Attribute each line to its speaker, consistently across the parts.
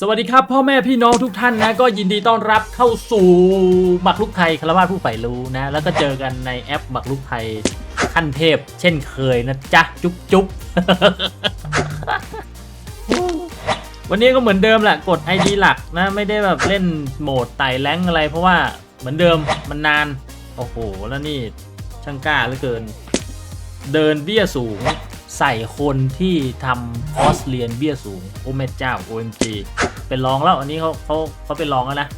Speaker 1: สวัสดีครับพ่อแม่พี่น้องทุกท่านนะ ก็ยินดีต้อนรับเข้าสู่หมักลุกไทยคารวาสผู้ใฝ่รู้นะ แล้วก็เจอกันในแอปหมักลุกไทยขั้นเทพ เช่นเคยนะจ๊ะ จุ๊บจุ๊บวันนี้ก็เหมือนเดิมแหละกด ID หลักนะ ไม่ได้แบบเล่นโหมดไต่แรงอะไร เพราะว่าเหมือนเดิมมันนาน โอ้โห แล้วนี่ช่างกล้าเหลือเกิน เดินเบี้ยสูง ใส่คนที่ทำคอร์สเรียนเบี้ยสูง โอ้แม่เจ้า OMG เป็นรองแล้วอันนี้เขาเขาเขาเป็นรองแล้วนะ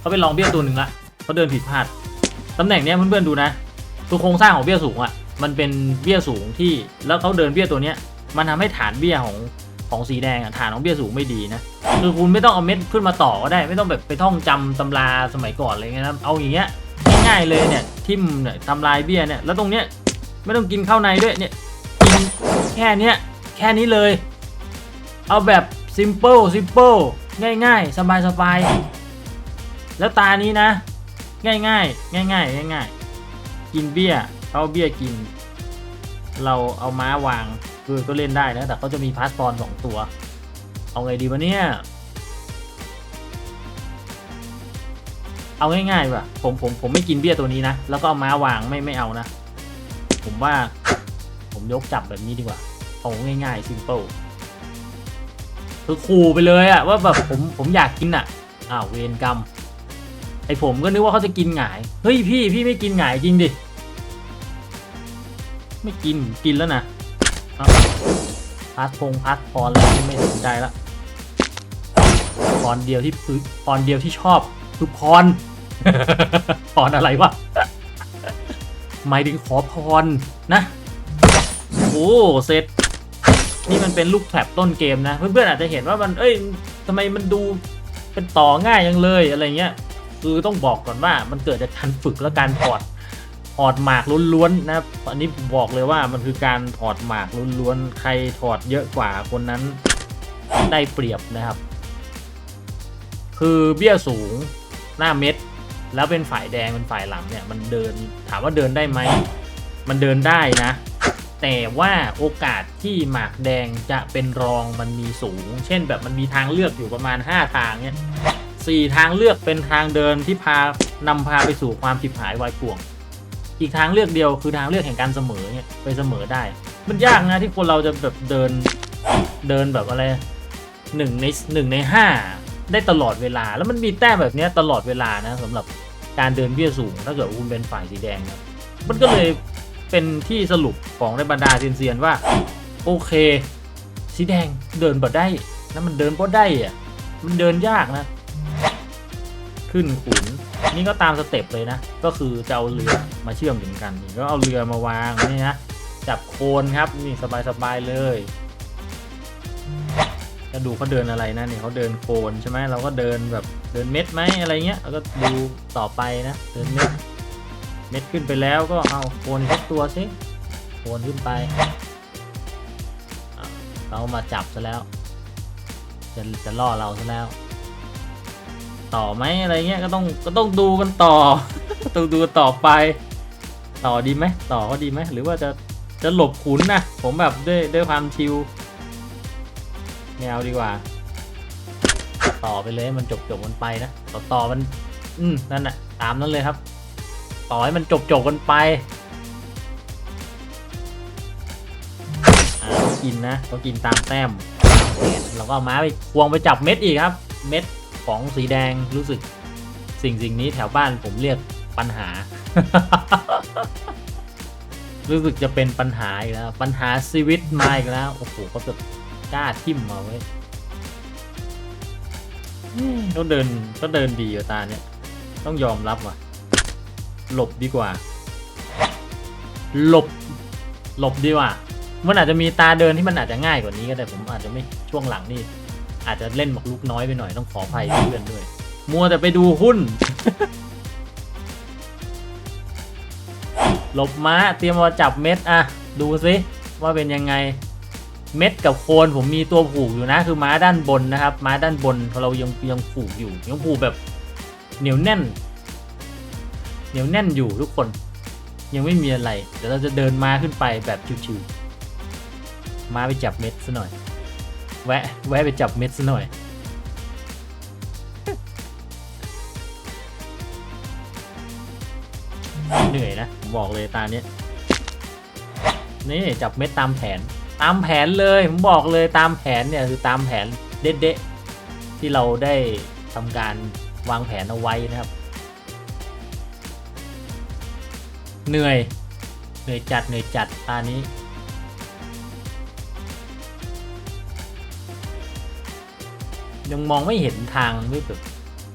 Speaker 1: เขาเป็นรองเบี้ยตัวหนึ่งละเขาเดินผิดพลาดตำแหน่งเนี้ยเพื่อนๆดูนะตัวโครงสร้างของเบี้ยสูงอะมันเป็นเบี้ยสูงที่แล้วเขาเดินเบี้ยตัวเนี้ยมันทำให้ฐานเบี้ยของของสีแดงอะฐานของเบี้ยสูงไม่ดีนะคือคุณไม่ต้องเอาเม็ดขึ้นมาต่อก็ได้ ไม่ต้องแบบไปท่องจำตำราสมัยก่อนอะไรเงี้ยนะเอาอย่างเงี้ยง่ายๆเลยเนี่ยทิมเนี่ยทำลายเบี้ยเนี่ยแล้วตรงเนี้ยไม่ต้องกินข้าวในด้วยเนี่ย แค่นี้แค่นี้เลย เอาแบบ simple simple ง่ายๆ สบายสบายแล้วตานี้นะ ง่ายง่ายง่ายง่ายง่ายกินเบี้ยเอาเบี้ยกิน เราเอาม้าวางคือก็เล่นได้นะแต่เขาจะมีพาสปอร์ตสองตัว เอาไงดีวะเนี่ยเอาง่ายๆว่ะผมผมผมไม่กินเบี้ยตัวนี้นะ แล้วก็เอาม้าวางไม่ไม่เอานะ ผมว่า ผมยกจับแบบนี้ดีกว่าเอาง่ายๆ simple คือขู่ไปเลยอะว่าแบบผมผมอยากกินอะอ้าวเวรกรรมไอผมก็นึกว่าเขาจะกินหงาย เฮ้ยพี่พี่ไม่กินหงายจริงดิ ไม่กินกินแล้วนะเอาพัดพงพัดพรแล้วไม่สนใจละพรเดียวที่พรเดียวที่ชอบคือพรพรอะไรวะหมายถึงขอพรนะ โอ้เสร็จนี่มันเป็นลูกแผลบต้นเกมนะ เพื่อนๆอาจจะเห็นว่ามันเอ้ยทำไมมันดูเป็นต่อง่ายยังเลยอะไรเงี้ยคือต้องบอกก่อนว่ามันเกิดจากการฝึกและการถอดถอดหมากล้วนๆนะครับอันนี้ผมบอกเลยว่ามันคือการถอดหมากล้วนๆใครถอดเยอะกว่าคนนั้นได้เปรียบนะครับ คือเบี้ยสูงหน้าเม็ด แล้วเป็นฝ่ายแดงเป็นฝ่ายหลังเนี่ยมันเดินถามว่าเดินได้ไหมมันเดินได้นะ แต่ว่าโอกาสที่หมากแดงจะเป็นรองมันมีสูง เช่นแบบมันมีทางเลือกอยู่ประมาณ 5 ทางเนี่ยสี่ทางเลือกเป็นทางเดินที่พานำพาไปสู่ความฉิบหายวายป่วง อีกทางเลือกเดียวคือทางเลือกแห่งการเสมอเนี่ยไปเสมอได้ มันยากนะที่คนเราจะแบบเดินเดินแบบอะไรหนึ่งในหนึ่งในห้าได้ตลอดเวลา แล้วมันมีแต้มแบบนี้ตลอดเวลานะสำหรับการเดินเบี้ยสูง ถ้าเกิดว่าคุณเป็นฝ่ายสีแดงนะมันก็เลย เป็นที่สรุปของในบรรดาเซียนๆว่า โอเคสีแดงเดินบ่ได้แล้วมันเดินบ่ได้อะมันเดินยากนะ ขึ้นขุนนี่ก็ตามสเต็ปเลยนะ ก็คือจะเอาเรือมาเชื่อมถึงกันก็เอาเรือมาวางนี่นะจับโคนครับนี่สบายๆเลยจะดูเขาเดินอะไรนะเนี่ยเขาเดินโคนใช่ไหมเราก็เดินแบบเดินเม็ดไหมอะไรเงี้ยแล้วก็ดูต่อไปนะ เดินเม็ด เม็ดขึ้นไปแล้วก็เอาโคนทักตัวสิโคนขึ้นไปเรามาจับซะแล้ว จะจะล่อเราซะแล้ว ต่อไหมอะไรเงี้ยก็ต้องก็ต้องดูกันต่อ ต้องดูต่อไป ต่อดีไหมต่อก็ดีไหมหรือว่าจะจะหลบขุนนะผมแบบด้วยด้วยความชิลไม่เอาดีกว่า ต่อไปเลยมันจบจบๆกันไปนะต่อต่อมัน อืมนั่นแหละตามนั้นเลยครับ ต่อให้มันจบจบกันไปกินนะเขากินตามแต้มเราก็เอาม้าไปควงไปจับเม็ดอีกครับ เม็ดของสีแดงรู้สึกสิ่งสิ่งนี้แถวบ้านผมเรียกปัญหา รู้สึกจะเป็นปัญหาอีกแล้ว ปัญหาชีวิตมาอีกแล้วโอ้โหเขาจะกล้าทิ่มมาไว้ยอืมเขาเดินเขาเดินดีอยู่ตาเนี่ย ต้องยอมรับว่ะ หลบดีกว่า หลบ หลบดีกว่า มันอาจจะมีตาเดินที่มันอาจจะง่ายกว่านี้ก็ได้ผมอาจจะไม่ช่วงหลังนี่ อาจจะเล่นหมกลุกน้อยไปหน่อยต้องขออภัยเพื่อนด้วย มัวแต่ไปดูหุ้น หลบม้าเตรียมมาจับเม็ดอะดูซิว่าเป็นยังไงเม็ดกับโคนผมมีตัวผูกอยู่นะ คือม้าด้านบนนะครับ ม้าด้านบนเรายังยังผูกอยู่ยังผูกแบบเหนียวแน่น เหนียวแน่นอยู่ทุกคน ยังไม่มีอะไร เดี๋ยวเราจะเดินมาขึ้นไปแบบชิวๆมาไปจับเม็ดซะหน่อย แวะ แวะไปจับเม็ดซะหน่อย เหนื่อยนะบอกเลยตาเนี้ยนี่จับเม็ดตามแผน ตามแผนเลยผมบอกเลยตามแผนเนี่ยคือตามแผนเด็ดๆที่เราได้ทำการวางแผนเอาไว้นะครับ เหนื่อย เหนื่อยจัดเหนื่อยจัดตานี้ยังมองไม่เห็นทางไม่แบบ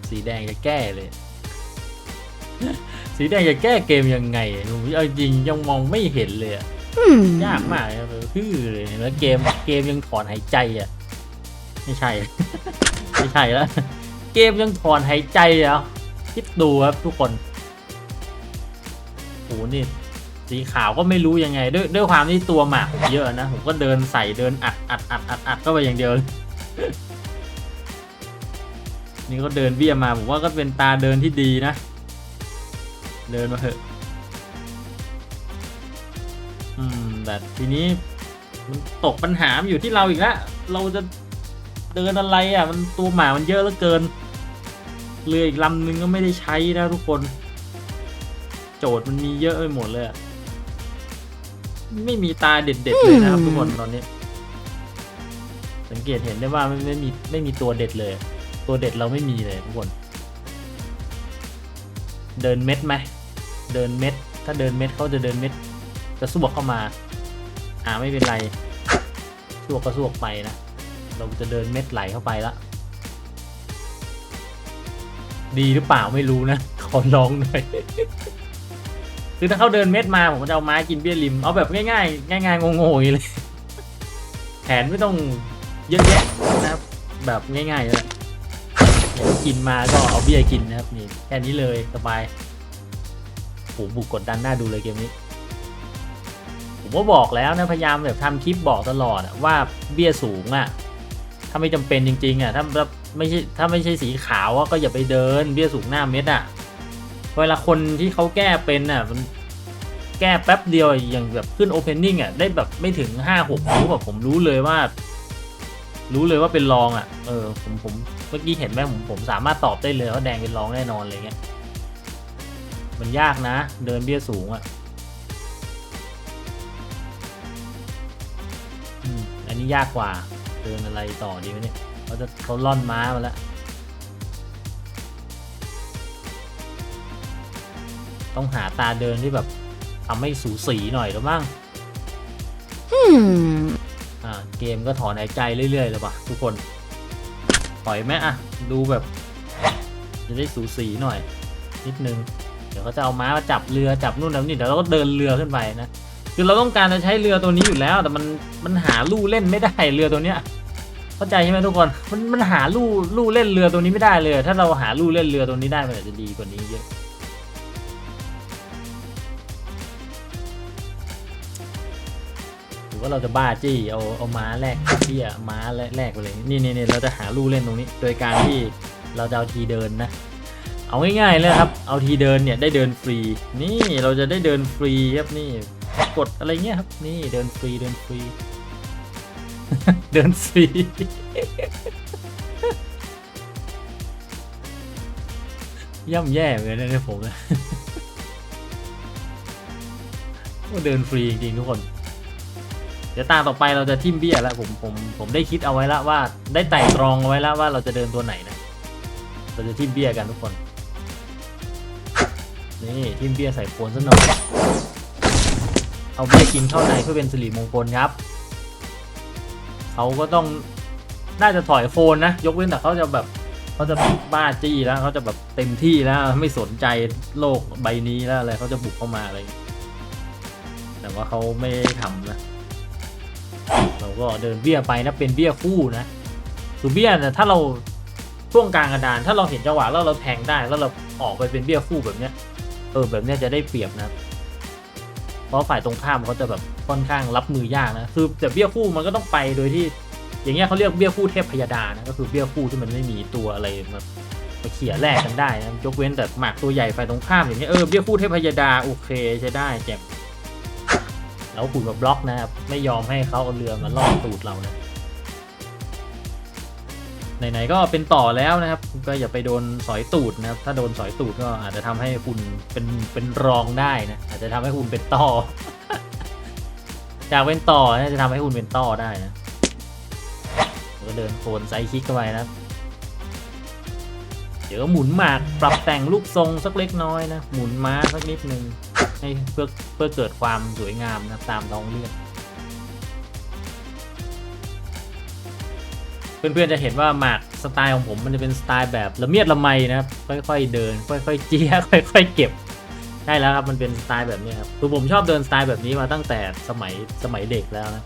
Speaker 1: สีแดงจะแก้เลย สีแดงจะแก้เกมยังไงหนูเอาจริงยังมองไม่เห็นเลยอะยากมากเลยครับฮือเลยแล้วเกมเกมยังถอนหายใจอะ ไม่ใช่ ไม่ใช่แล้ว เกมยังถอนหายใจอะคิดดูครับทุกคน โหนี่สีขาวก็ไม่รู้ยังไง ด้วยด้วยความที่ตัวหมากผมเยอะนะ ผมก็เดินใส่เดินอัดอัดอัดอัดอัดเข้าไปอย่างเดียวนี่ก็เดินเบี้ยมาผมว่าก็เป็นตาเดินที่ดีนะ เดินมาเถอะอืมแต่ทีนี้มันตกปัญหาอยู่ที่เราอีกแล้วเราจะเดินอะไรอะ มันตัวหมามันเยอะเหลือเกิน เรืออีกลำนึงก็ไม่ได้ใช้นะทุกคน โจทย์มันมีเยอะไปหมดเลยอะไม่มีตาเด็ดๆเลยนะครับทุกคนตอนนี้ สังเกตเห็นได้ว่าไม่ไม่มีไม่มีตัวเด็ดเลย ตัวเด็ดเราไม่มีเลยทุกคน เดินเม็ดไหมเดินเม็ด ถ้าเดินเม็ดเขาจะเดินเม็ดจะสวกเข้ามา อ่าไม่เป็นไรสวกก็สวกไปนะเราจะเดินเม็ดไหลเข้าไปละดีหรือเปล่าไม่รู้นะ ขอลองหน่อย คือถ้าเขาเดินเม็ดมาผมจะเอาไม้กินเบี้ยริม เอาแบบง่ายๆง่ายๆงงๆอย่างนี้เลย แผนไม่ต้องเยอะแยะนะครับ แบบง่ายๆเลยเดี๋ยกินมาก็เอาเบี้ยกินนะครับนี่แค่นี้เลยสบายโหบุกกดดันหน้าดูเลยเกมนี้ ผมก็บอกแล้วนะพยายามแบบทำคลิปบอกตลอดว่าเบี้ยสูงอะถ้าไม่จำเป็นจริงๆอะถ้าไม่ใช่ถ้าไม่ใช่สีขาวก็อย่าไปเดินเบี้ยสูงหน้าเม็ดอะ เวลาคนที่เขาแก้เป็นอะมันแก้แป๊บเดียวอย่างแบบขึ้นโอเพนนิ่งอะได้แบบไม่ถึงห้าหกนิ้วแบบผมรู้เลยว่า รู้เลยว่าเป็นรองอะเออผมผมเมื่อกี้เห็นไหมผมผมสามารถตอบได้เลยว่าแดงเป็นรองแน่นอนอะไรเงี้ยมันยากนะ เดินเบี้ยสูงอะอันนี้ยากกว่า เดินอะไรต่อดีวะเนี่ยเขาจะเขาล่อนม้ามาแล้ว ต้องหาตาเดินที่แบบทำให้สูสีหน่อยหรือมั้ง
Speaker 2: Hmm.
Speaker 1: อ่าเกมก็ถอนหายใจเรื่อยๆเลยป่ะทุกคนปล่อยไหมอะ ดูแบบ จะได้สูสีหน่อย นิดนึง เดี๋ยวเขาจะเอาม้ามาจับเรือจับนู่นแล้วนี่เดี๋ยวเราก็เดินเรือขึ้นไปนะคือเราต้องการจะใช้เรือตัวนี้อยู่แล้ว แต่มันมันหาลู่เล่นไม่ได้เรือตัวเนี้ยเข้าใจใช่ไหมทุกคนมันมันหาลู่ลู่เล่นเรือตัวนี้ไม่ได้เลย ถ้าเราหาลู่เล่นเรือตัวนี้ได้มันอาจจะดีกว่านี้เยอะ ว่าเราจะบ้าจี้เอาเอาม้าแลกเบี้ยม้าแลกแลกไปเลยนี่นี่นี่เราจะหาลู่เล่นตรงนี้ โดยการที่เราจะเอาทีเดินนะ เอาง่ายๆเลยครับ เอาทีเดินเนี่ยได้เดินฟรี นี่เราจะได้เดินฟรีครับนี่กดอะไรเงี้ยครับ นี่เดินฟรีเดินฟรี เดินฟรีย่ำแย่เหมือนกันนะเนี่ยผมนะว่าเดินฟรีจริงทุกคน เดี๋ยวตาต่อไปเราจะทิมเบี้ยแล้วผมผมผมได้คิดเอาไว้แล้วว่าได้ไต่ตรองเอาไว้แล้วว่าเราจะเดินตัวไหนนะเราจะทิมเบี้ยกันทุกคนนี่ทิมเบี้ยใส่โคนซะหน่อยเอาเบี้ยกินเข้าในเพื่อเป็นสิริมงคลครับเขาก็ต้องน่าจะถอยโฟนนะ ยกเว้นแต่เขาจะแบบเขาจะบ้าจี้แล้วเขาจะแบบเต็มที่แล้วไม่สนใจโลกใบนี้แล้วอะไรเขาจะบุกเข้ามาอะไรแต่ว่าเขาไม่ทำนะ เราก็เดินเบี้ยไปนะเป็นเบี้ยคู่นะคือเบี้ยนี่ยถ้าเราช่วงกลางกระดาน ถ้าเราเห็นจังหวะแล้วเราแทงได้แล้วเราออกไปเป็นเบี้ยคู่แบบเนี้ยเออแบบเนี้ยจะได้เปรียบนะเพราะฝ่ายตรงข้ามเขาจะแบบค่อนข้างรับมือยากนะคือแต่เบี้ยคู่มันก็ต้องไปโดยที่ อย่างเงี้ยเขาเรียกเบี้ยคู่เทพพยาดานะก็คือเบี้ยคู่ที่มันไม่มีตัวอะไรมาเขี่ยแลกกันได้นะยกเว้นแต่หมากตัวใหญ่ฝ่ายตรงข้ามอย่างเงี้ยเออเบี้ยคู่เทพพยาดาโอเคใช้ได้แจ่ม แล้วขุดมาบล็อกนะครับ ไม่ยอมให้เขาเอาเรือมาล่อตูดเรานะไหนๆก็เป็นต่อแล้วนะครับ ก็อย่าไปโดนสอยตูดนะครับ ถ้าโดนสอยตูดก็อาจจะทำให้คุณเป็นเป็นรองได้นะ อาจจะทำให้คุณเป็นต่อ จากเป็นต่อนะจะทำให้คุณเป็นต่อได้นะก็เดินโคนไซคิกเข้าไปนะเดี๋ยวก็หมุนหมากปรับแต่งรูปทรงสักเล็กน้อยนะ หมุนม้าสักนิดนึง ให้เพื่อเพื่อเกิดความสวยงามนะตามท้องเรื่องเพื่อนๆจะเห็นว่าหมากสไตล์ของผมมันจะเป็นสไตล์แบบละเมียดละไมนะครับค่อยๆเดิน ค่อยๆเจี้ยค่อย ๆ เก็บใช่แล้วครับมันเป็นสไตล์แบบนี้ครับคือผมชอบเดินสไตล์แบบนี้มาตั้งแต่สมัยสมัยเด็กแล้วนะ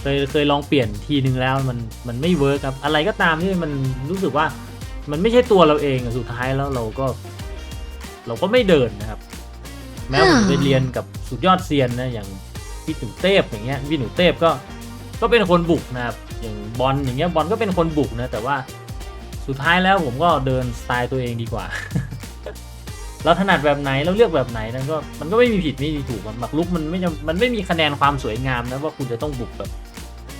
Speaker 1: เคยเคยลองเปลี่ยนทีนึงแล้วมันมันไม่เวิร์กครับอะไรก็ตามที่มันรู้สึกว่ามันไม่ใช่ตัวเราเองสุดท้ายแล้วเราก็ เราก็ไม่เดินนะครับ แม้ว่าผมไปเรียนกับสุดยอดเซียนนะอย่างพี่หนูเทพอย่างเงี้ยพี่หนูเทพก็ก็เป็นคนบุกนะครับอย่างบอลอย่างเงี้ยบอลก็เป็นคนบุกนะแต่ว่าสุดท้ายแล้วผมก็เดินสไตล์ตัวเองดีกว่า เราถนัดแบบไหนเราเลือกแบบไหนนั่นก็มันก็ไม่มีผิดไม่มีถูกอะหมักลุกมันไม่จำมันไม่มีคะแนนความสวยงามนะว่าคุณจะต้องบุกแบบ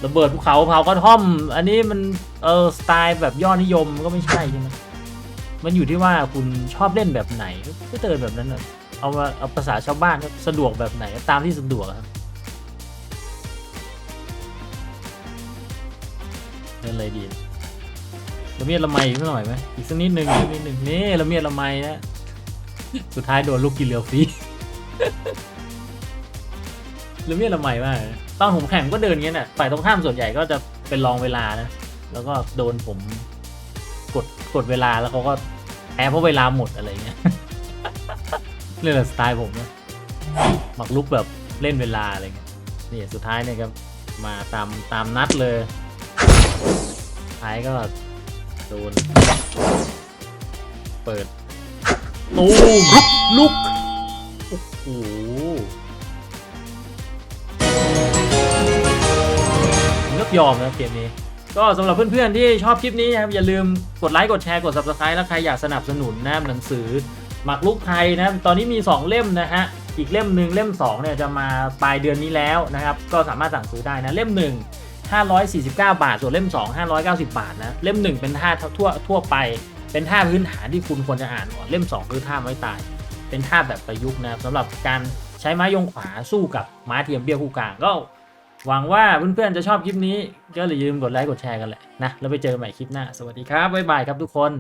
Speaker 1: ระเบิดภูเขาเผากระท่อม อันนี้มันเออสไตล์แบบยอดนิยมก็ไม่ใช่ใช่ไหมมันอยู่ที่ว่าคุณชอบเล่นแบบไหนก็เดินแบบนั้นนะ เอามาเอาภาษาชาวบ้านสะดวกแบบไหนตามที่สะดวกครับเล่นอะไรดีละเมียดละไมอีกสักหน่อยไหมอีกสักนิดหนึ่งอีกนิดหนึ่งนี่ละเมียดละไมนะสุดท้ายโดนลูกกินเรือฟรีละเมียดละไมมากตอนผมแข่งก็เดินอย่างเงี้ยน่ะฝ่ายตรงข้ามส่วนใหญ่ก็จะเป็นรองเวลานะแล้วก็โดนผมกดกดเวลาแล้วเขาก็แพ้เพราะเวลาหมดอะไรเงี้ย เรื่องสไตล์ผมนะหมักลุกแบบเล่นเวลาอะไรเงี้ยนี่สุดท้ายเนี่ยครับมาตามตามนัดเลยท้ายก็โดนเปิดตูมลุกโอ้โหผมยกยอมนะเกมนี้ ก็สำหรับเพื่อนๆที่ชอบคลิปนี้นะครับอย่าลืมกดไลค์กดแชร์กด subscribe แล้วใครอยากสนับสนุนนะหนังสือ หมักลุกไทยนะครับตอนนี้มี 2 เล่มนะฮะอีกเล่มหนึ่งเล่ม2เนี่ยจะมาปลายเดือนนี้แล้วนะครับก็สามารถสั่งซื้อได้นะเล่ม 1 549 บาท ส่วนเล่ม 2 590 บาทนะเล่ม 1 เป็นท่าทั่วทั่วไป เป็นท่าพื้นฐานที่คุณควรจะอ่านก่อนเล่ม 2 คือท่าไม้ตาย เป็นท่าแบบประยุกต์นะครับสำหรับการใช้ไม้ยงขวาสู้กับม้าเทียมเบี้ยวคู่กลางก็หวังว่าเพื่อนๆจะชอบคลิปนี้ก็อย่าลืมกดไลค์กดแชร์กันแหละนะแล้วไปเจอกันใหม่คลิปหน้า สวัสดีครับบ๊ายบายครับทุกคน